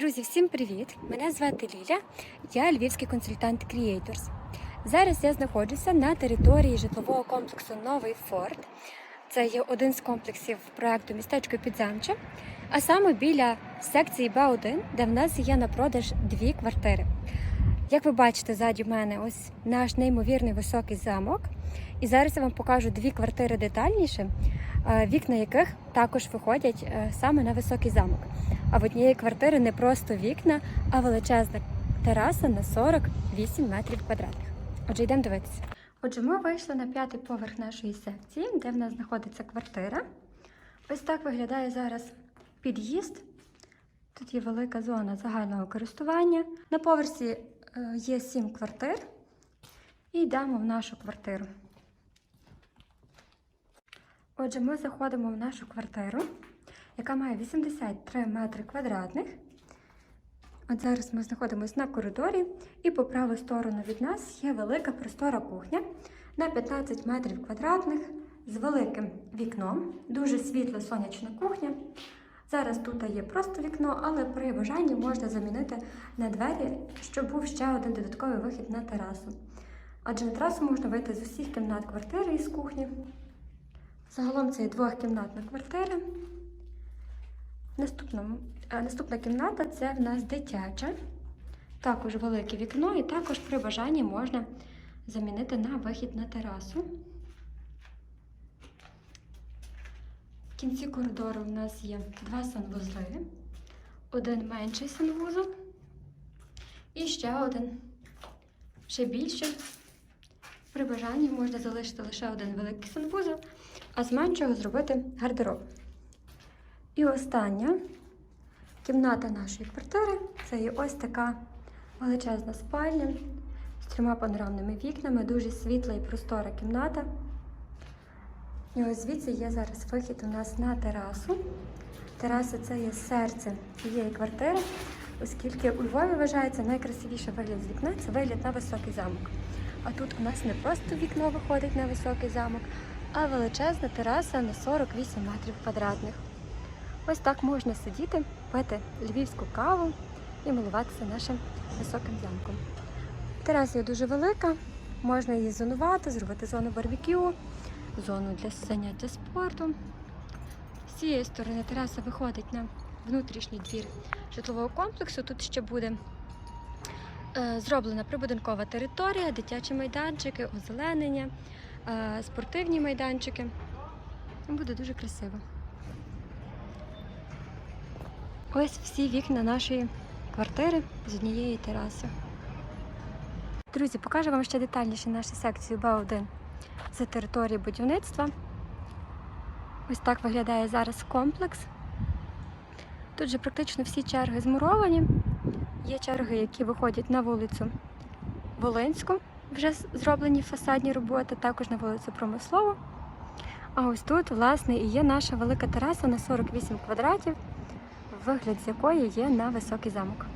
Друзі, всім привіт! Мене звати Ліля, я львівський консультант Creators. Зараз я знаходжуся на території житлового комплексу Новий Форт. Це є один з комплексів проекту містечко Підзамче, а саме біля секції Б1, де в нас є на продаж дві квартири. Як ви бачите, ззаді мене ось наш неймовірний високий замок. І зараз я вам покажу дві квартири детальніше, е, вікна яких також виходять е, саме на високий замок. А в однієї квартири не просто вікна, а величезна тераса на 48 метрів квадратних. Отже, йдемо дивитися. Отже, ми вийшли на п'ятий поверх нашої секції, де в нас знаходиться квартира. Ось так виглядає зараз під'їзд. Тут є велика зона загального користування. На поверсі є 7 квартир. І йдемо в нашу квартиру. Отже, ми заходимо в нашу квартиру, яка має 83 метри квадратних. От зараз ми знаходимося на коридорі, і по праву сторону від нас є велика простора кухня на 15 метрів квадратних з великим вікном. Дуже світла сонячна кухня. Зараз тут є просто вікно, але при бажанні можна замінити на двері, щоб був ще один додатковий вихід на терасу. Адже на терасу можна вийти з усіх кімнат квартири і з кухні. Загалом це є двохкімнатна квартира. Наступному, е, наступна кімната це в нас дитяча. Також велике вікно, і також при бажанні можна замінити на вихід на терасу. В кінці коридору в нас є два санвузли, один менший санвузол і ще один ще більший. При бажанні можна залишити лише один великий санвузол, а з меншого зробити гардероб. І остання кімната нашої квартири це є ось така величезна спальня з трьома панорамними вікнами, дуже світла і простора кімната. І ось звідси є зараз вихід у нас на терасу. Тераса це є серце цієї квартири, оскільки у Львові вважається найкрасивіший вигляд з вікна це вигляд на високий замок. А тут у нас не просто вікно виходить на високий замок, а величезна тераса на 48 метрів квадратних. Ось так можна сидіти, пити львівську каву і милуватися нашим високим замком. Тераса є дуже велика, можна її зонувати, зробити зону барбекю, зону для заняття спорту. З цієї сторони тераса виходить на внутрішній двір житлового комплексу. Тут ще буде е, зроблена прибудинкова територія, дитячі майданчики, озеленення, е, спортивні майданчики. Буде дуже красиво. Ось всі вікна нашої квартири з однієї тераси. Друзі, покажу вам ще детальніше нашу секцію Б1 з території будівництва. Ось так виглядає зараз комплекс. Тут же практично всі черги змуровані. Є черги, які виходять на вулицю Волинську, вже зроблені фасадні роботи, також на вулицю Промислову. А ось тут, власне, і є наша велика тераса на 48 квадратів, вигляд з якої є на високий замок.